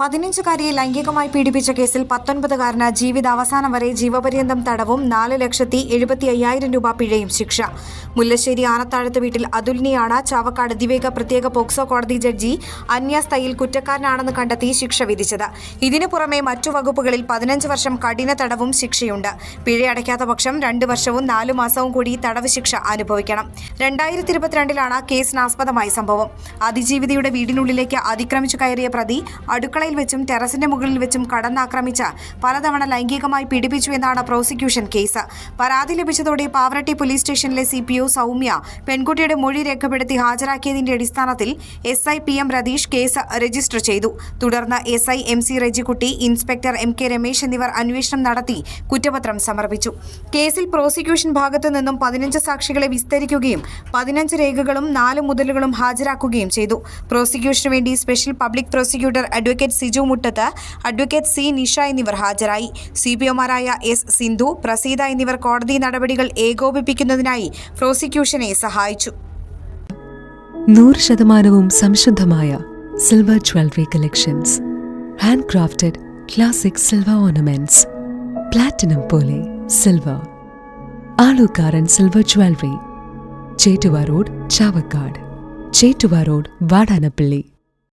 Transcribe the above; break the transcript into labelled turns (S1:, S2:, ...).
S1: പതിനഞ്ചുകാരിയെ ലൈംഗികമായി പീഡിപ്പിച്ച കേസിൽ പത്തൊൻപതുകാരന് ജീവിതാവസാനം വരെ ജീവപര്യന്തം തടവും നാല് ലക്ഷത്തി എഴുപത്തി അയ്യായിരം രൂപ പിഴയും ശിക്ഷ. മുല്ലശ്ശേരി ആനത്താഴത്ത് വീട്ടിൽ അതുലിനെയാണ് ചാവക്കാട് അതിവേഗ പ്രത്യേക പോക്സോ കോടതി ജഡ്ജി അന്യാസ്തയിൽ കുറ്റക്കാരനാണെന്ന് കണ്ടെത്തി ശിക്ഷ വിധിച്ചത്. ഇതിനു പുറമെ മറ്റു വകുപ്പുകളിൽ പതിനഞ്ച് വർഷം കഠിന തടവും ശിക്ഷയുണ്ട്. പിഴയടയ്ക്കാത്ത പക്ഷം രണ്ട് വർഷവും നാലു മാസവും കൂടി തടവ് ശിക്ഷ അനുഭവിക്കണം. രണ്ടായിരത്തി ഇരുപത്തിരണ്ടിലാണ് കേസിനാസ്പദമായ സംഭവം. അതിജീവിതയുടെ വീടിനുള്ളിലേക്ക് അതിക്രമിച്ചു കയറിയ പ്രതി അടുക്കളയിൽ വെച്ചും ടെറസിന്റെ മുകളിൽ വെച്ചും കടന്നാക്രമിച്ച പലതവണ ലൈംഗികമായി പീഡിപ്പിച്ചു എന്നാണ് പ്രോസിക്യൂഷൻ കേസ്. പരാതി ലഭിച്ചതോടെ പാവറട്ടി പോലീസ് സ്റ്റേഷനിലെ സി പി സൗമ്യ പെൺകുട്ടിയുടെ മൊഴി രേഖപ്പെടുത്തി ഹാജരാക്കിയതിന്റെ അടിസ്ഥാനത്തിൽ S I P M Ratheesh case register ചെയ്തു. തുടർന്ന് S I M C Rejikutty inspector M K Ramesh എന്നിവർ അന്വേഷണം നടത്തി കുറ്റപത്രം സമർപ്പിച്ചു. കേസിൽ പ്രോസിക്യൂഷൻ ഭാഗത്തു നിന്നും പതിനഞ്ച് സാക്ഷികളെ വിസ്തരിക്കുകയും പതിനഞ്ച് രേഖകളും നാല് മുതലുകളും ഹാജരാക്കുകയും ചെയ്തു. പ്രോസിക്യൂഷന് വേണ്ടി special public prosecutor advocate Siju Muttath advocate C Nisha എന്നിവർ ഹാജരായി. സി പി ഒമാരായ എസ് സിന്ധു പ്രസീത എന്നിവർ കോടതി നടപടികൾ ഏകോപിപ്പിക്കുന്നതിനായി പ്രോസിക്യൂഷനെ സഹായിച്ചു.
S2: നൂറ് ശതമാനവും സംശുദ്ധമായ silver jewellery collections. Handcrafted classic silver ornaments. Platinum പോലെ silver. Alukkaran silver jewellery. Chettuva road Chavakkad. Chettuva road Vadanappally.